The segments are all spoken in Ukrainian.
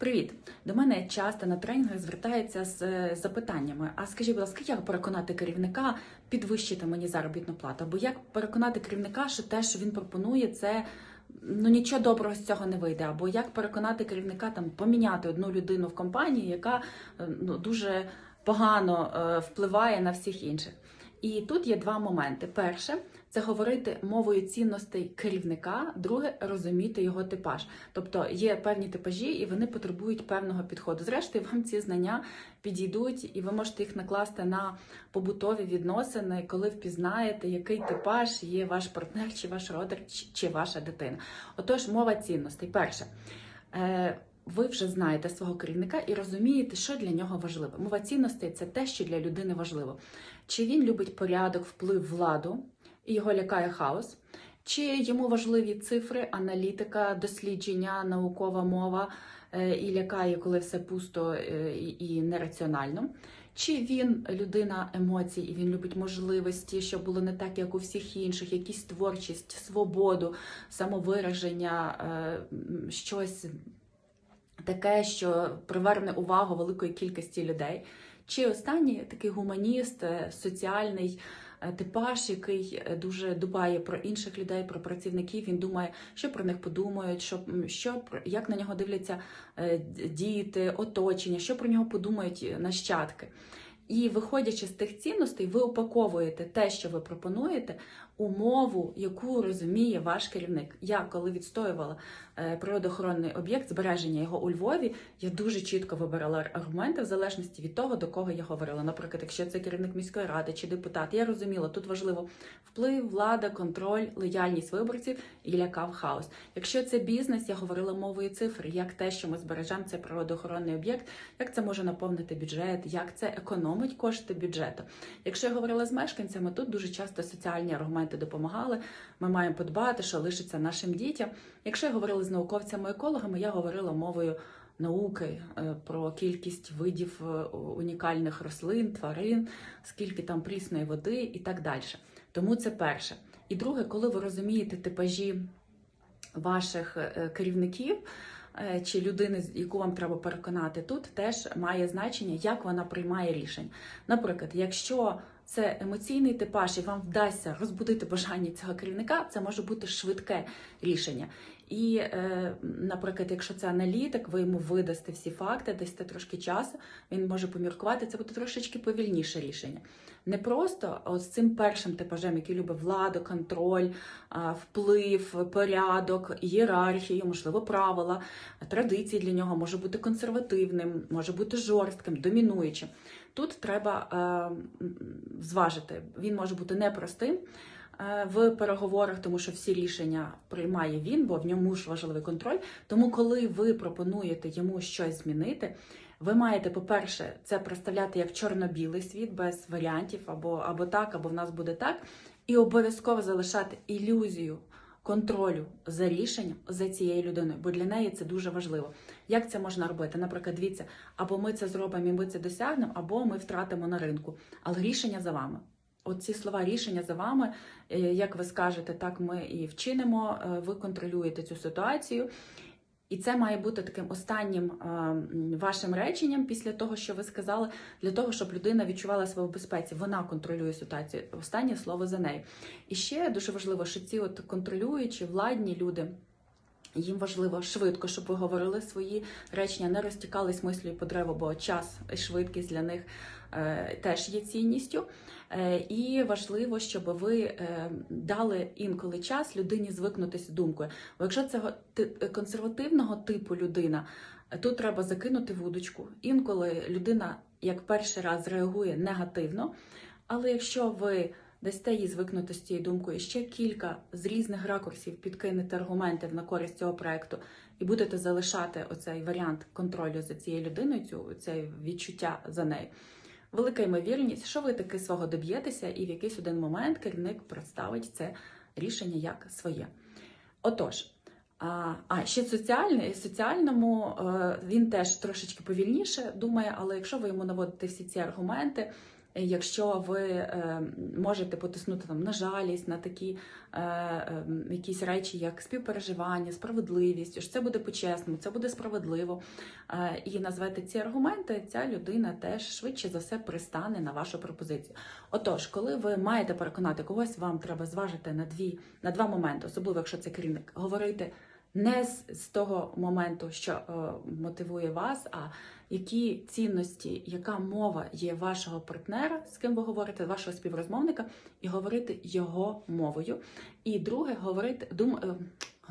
Привіт! До мене часто на тренінгах звертаються з е, запитаннями: а скажіть, будь ласка, як переконати керівника підвищити мені заробітну плату? Або як переконати керівника, що те, що він пропонує, це ну нічого доброго з цього не вийде? Або як переконати керівника там поміняти одну людину в компанії, яка е, ну дуже погано е, впливає на всіх інших? І тут є два моменти: перше це говорити мовою цінностей керівника, друге розуміти його типаж. Тобто є певні типажі, і вони потребують певного підходу. Зрештою, вам ці знання підійдуть, і ви можете їх накласти на побутові відносини, коли впізнаєте, який типаж є ваш партнер, чи ваш родич, чи- ваша дитина. Отож, мова цінностей. Перше. Ви вже знаєте свого керівника і розумієте, що для нього важливо. Мова цінностей це те, що для людини важливо. Чи він любить порядок, вплив, владу і його лякає хаос, чи йому важливі цифри, аналітика, дослідження, наукова мова е, і лякає, коли все пусто е, і і нераціонально. Чи він людина емоцій, і він любить можливості, щоб було не так, як у всіх інших, якісь творчість, свободу, самовираження, е, щось таке, що приверне увагу великої кількості людей. Чи останній такий гуманіст, е, соціальний е, типаж, який е, дуже дбає про інших людей, про працівників. Він думає, що про них подумають, що, що як на нього дивляться діти, оточення, що про нього подумають нащадки. І виходячи з тих цінностей, ви упаковуєте те, що ви пропонуєте, у мову, яку розуміє ваш керівник. Я, коли відстоювала е, природоохоронний об'єкт, збереження його у Львові, я дуже чітко вибирала аргументи в залежності від того, до кого я говорила. Наприклад, якщо це керівник міської ради чи депутат, я розуміла, тут важливо вплив, влада, контроль, лояльність виборців і лякав хаос. Якщо це бізнес, я говорила мовою цифр, як те, що ми збережемо цей природоохоронний об'єкт, як це може наповнити бюджет, як це економить кошти бюджету. Якщо я говорила з мешканцями, тут дуже часто соціальні аргументи допомагали. Ми маємо подбати, що лишиться нашим дітям. Якщо я говорила з науковцями-екологами, я говорила мовою науки е, про кількість видів е, унікальних рослин, тварин, скільки там прісної води і так далі. Тому це перше. І друге, коли ви розумієте типажі ваших е, керівників чи людини, яку вам треба переконати, тут теж має значення, як вона приймає рішення. Наприклад, якщо це емоційний типаж, і вам вдасться розбудити бажання цього керівника, це може бути швидке рішення. І, е, наприклад, якщо це аналітик, ви йому видасте всі факти, дасте трошки часу, він може поміркувати, це буде трошечки повільніше рішення. Не просто а з цим першим типажем, який любить владу, контроль, вплив, порядок, ієрархію, можливо, правила, традиції для нього може бути консервативним, може бути жорстким, домінуючим. Тут треба е, зважити, він може бути непростим в переговорах, тому що всі рішення приймає він, бо в ньому ж важливий контроль. Тому, коли ви пропонуєте йому щось змінити, ви маєте, по-перше, це представляти як чорно-білий світ без варіантів, або, або так, або в нас буде так, і обов'язково залишати ілюзію контролю за рішенням за цією людиною, бо для неї це дуже важливо. Як це можна робити? Наприклад, дивіться, або ми це зробимо і ми це досягнемо, або ми втратимо на ринку. Але рішення за вами. От ці слова рішення за вами, е, як ви скажете, так ми і вчинимо, е, ви контролюєте цю ситуацію. І це має бути таким останнім е, вашим реченням після того, що ви сказали, для того, щоб людина відчувала себе в безпеці. Вона контролює ситуацію. Останнє слово за нею. І ще дуже важливо, що ці от контролюючі владні люди. Їм важливо швидко, щоб ви говорили свої речення, не розтікались мислю по древу, бо час і швидкість для них е, теж є цінністю. Е, і важливо, щоб ви е, дали інколи час людині звикнутися думкою. Бо якщо це консервативного типу людина, тут треба закинути вудочку. Інколи людина як перший раз реагує негативно, але якщо ви дасте їй звикнути з цією думкою, ще кілька з різних ракурсів підкинете аргументів на користь цього проекту, і будете залишати оцей варіант контролю за цією людиною, цю це відчуття за нею. Велика ймовірність, що ви таки свого доб'єтеся, і в якийсь один момент керівник представить це рішення як своє. Отож, а, ще соціальний, соціальному е, він теж трошечки повільніше думає, але якщо ви йому наводите всі ці аргументи, Якщо ви е, можете потиснути там на жалість, на такі е, е, якісь речі, як співпереживання, справедливість, що це буде по-чесному, це буде справедливо, е, і назвете ці аргументи, ця людина теж швидше за все пристане на вашу пропозицію. Отож, коли ви маєте переконати когось, вам треба зважити на дві на два моменти, особливо якщо це керівник, говорити не з, того моменту, що е, мотивує вас, а які цінності, яка мова є вашого партнера, з ким ви говорите, вашого співрозмовника, і говорити його мовою. І друге, говорити, дум, е,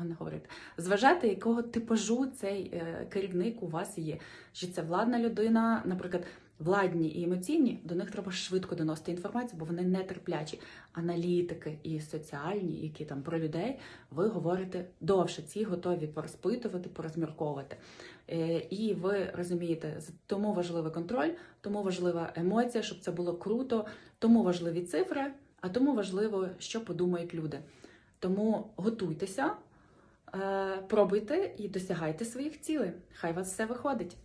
не говорити, зважати, якого типажу цей е, керівник у вас є. Чи це владна людина, наприклад, владні і емоційні, до них треба швидко доносити інформацію, бо вони нетерплячі. Аналітики і соціальні, які там про людей, ви говорите довше. Ці готові порозпитувати, порозмірковувати. Е, І ви розумієте, тому важливий контроль, тому важлива емоція, щоб це було круто, тому важливі цифри, а тому важливо, що подумають люди. Тому готуйтеся, е, пробуйте і досягайте своїх цілей. Хай вас все виходить.